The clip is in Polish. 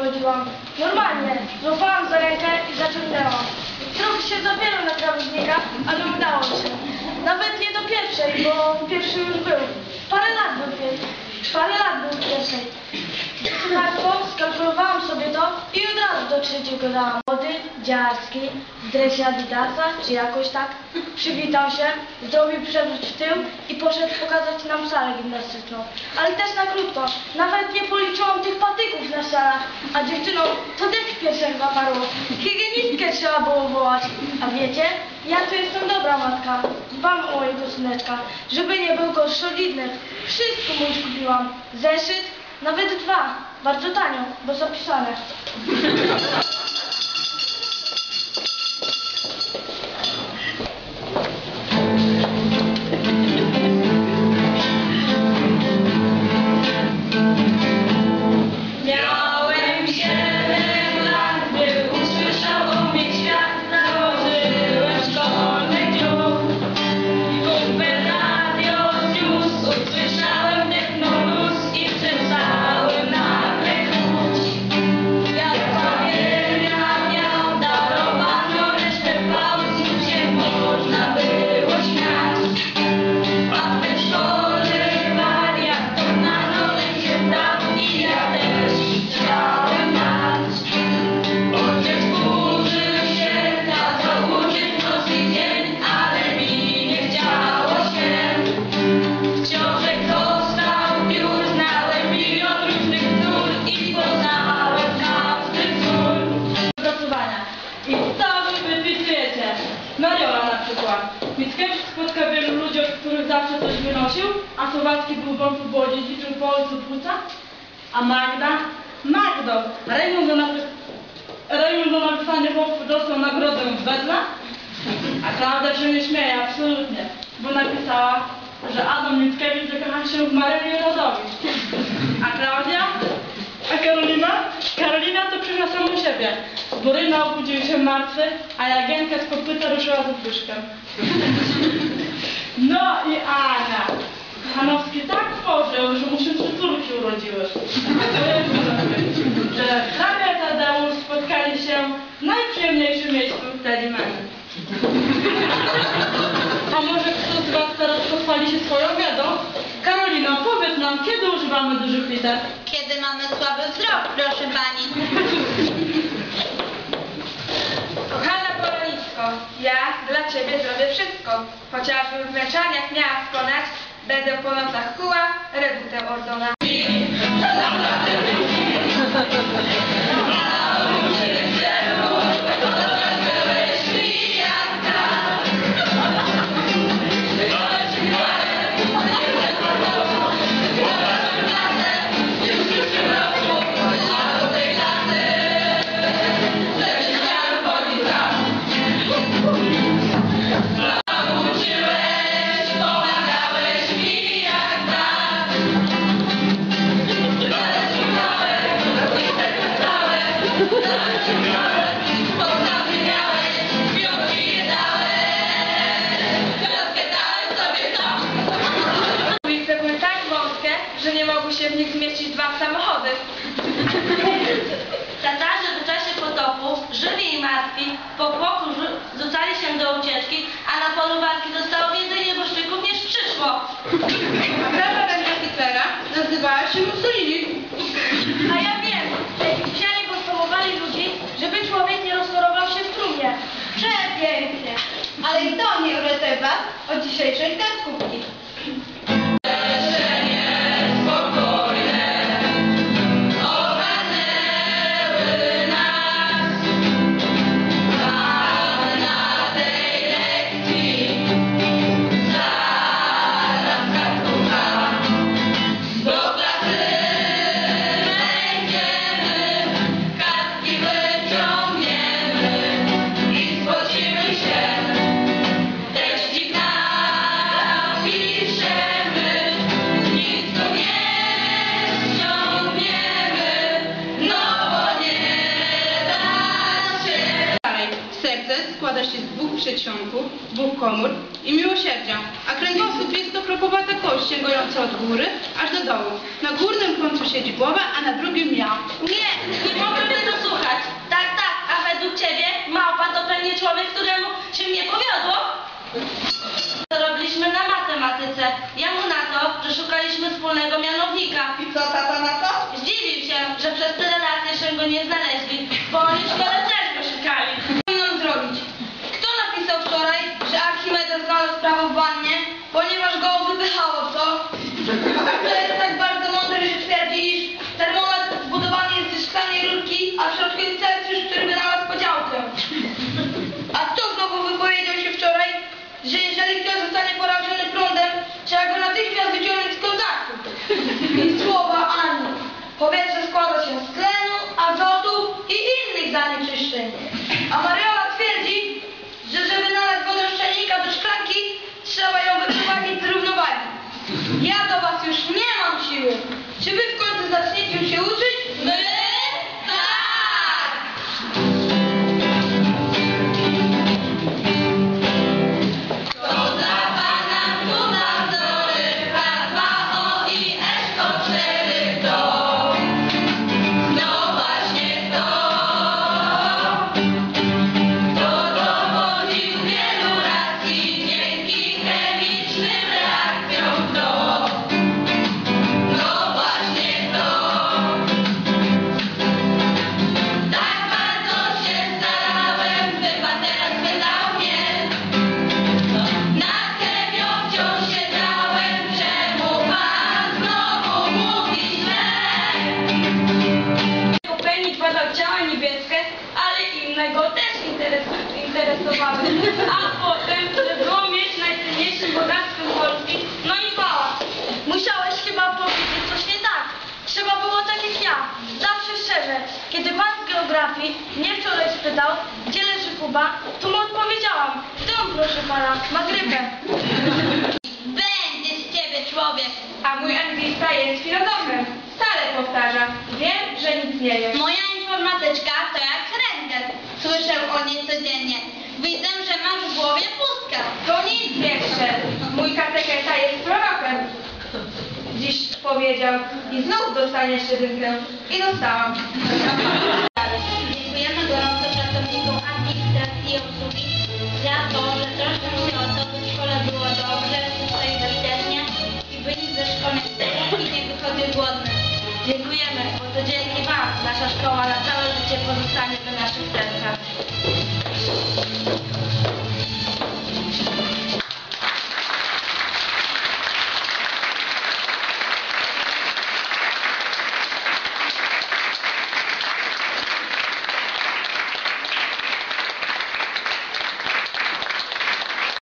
prowadziłam. Normalnie, złapałam za rękę i zaciągnęłam. Trochę się dopiero na krawężnika, ale udało się. Nawet nie do pierwszej, bo pierwszy już był. Parę lat był pierwszy. Parę lat był pierwszej. Państwo, skalkulowałam sobie to i od razu do trzeciego dałam. Młody, dziarski, w dresie Adidasa, czy jakoś tak. Przywitał się, zrobił przewrót w tył i poszedł pokazać nam salę gimnastyczną. Ale też na krótko. Nawet nie policzyłam tych patyków a dziewczynom to w piersiach zaparło. Higienistkę trzeba było wołać. A wiecie, ja tu jestem dobra matka. Dbam o mojego syneczka, żeby nie był gorszowidny. Wszystko mu już kupiłam. Zeszyt, nawet dwa. Bardzo tanio, bo zapisane. A Słowacki wątły, było dziedziczył po ojcu płuca. A Magda? Magdo! Rejmund za, napis... Rejmund za napisanie chłopów dostał nagrodę w Wedla, a Klaudia się nie śmieje, absolutnie, bo napisała, że Adam Mickiewicz zakocha się w Maryli Rodowicz. A Klaudia? A Karolina? Karolina to przyszła samą siebie. Boryna obudził się martwy, a Jagienka z kopyta ruszyła z opryszkiem. No i Ania. Hanowski tak pożył, że mu się trzy córki urodziły. Że hrabia Tadeusz spotkali się w najprzyjemniejszym miejscu w Telimenie. A może ktoś z Was teraz pochwali się swoją wiedzą? Karolina, powiedz nam, kiedy używamy dużych liter? Kiedy mamy słaby wzrok, proszę pani. Kochana Poloniczko, ja dla Ciebie zrobię wszystko. Chociażbym w męczarniach miała skonać, będę po nocach kuła redutę Ordona. Martwi, po płoku rzu- rzucali się do ucieczki, a na polu walki zostało więcej nieboszczyków niż przyszło. Prawa ręka Hitlera nazywała się Mussolini. A ja wiem, Egipcjanie postulowali ludzi, żeby człowiek nie rozchorował się w trumnie. Przepięknie. Ale i to nie uratuje Was od dzisiejszej kartkówki. składa się z dwóch przedsionków, dwóch komór i miłosierdzia, a kręgosłup jest to prochowata kość sięgająca od góry aż do dołu. Na górnym końcu siedzi głowa, a na drugim ja. Nie, nie mogę tego słuchać. Tak, tak, a według ciebie małpa to pewnie człowiek, któremu się nie powiodło? To robiliśmy na matematyce. Ja mu na to, że szukaliśmy wspólnego mianownika. I co tata na to? Zdziwił się, że przez tyle lat jeszcze go nie znaleźli, bo on już koleżanki Kuba, to mu odpowiedziałam. W domu, proszę pana, ma grypę. Będzie z ciebie człowiek. A mój anglista jest filozofem. Stale powtarza. Wiem, że nic nie wiem. Moja informatyczka to jak rentgen. Słyszę o niej codziennie. Widzę, że masz w głowie pustkę. To nic jeszcze. Mój katecheta jest prorokiem. Dziś powiedział i znów dostaniesz jedynkę. I dostałam. Oh.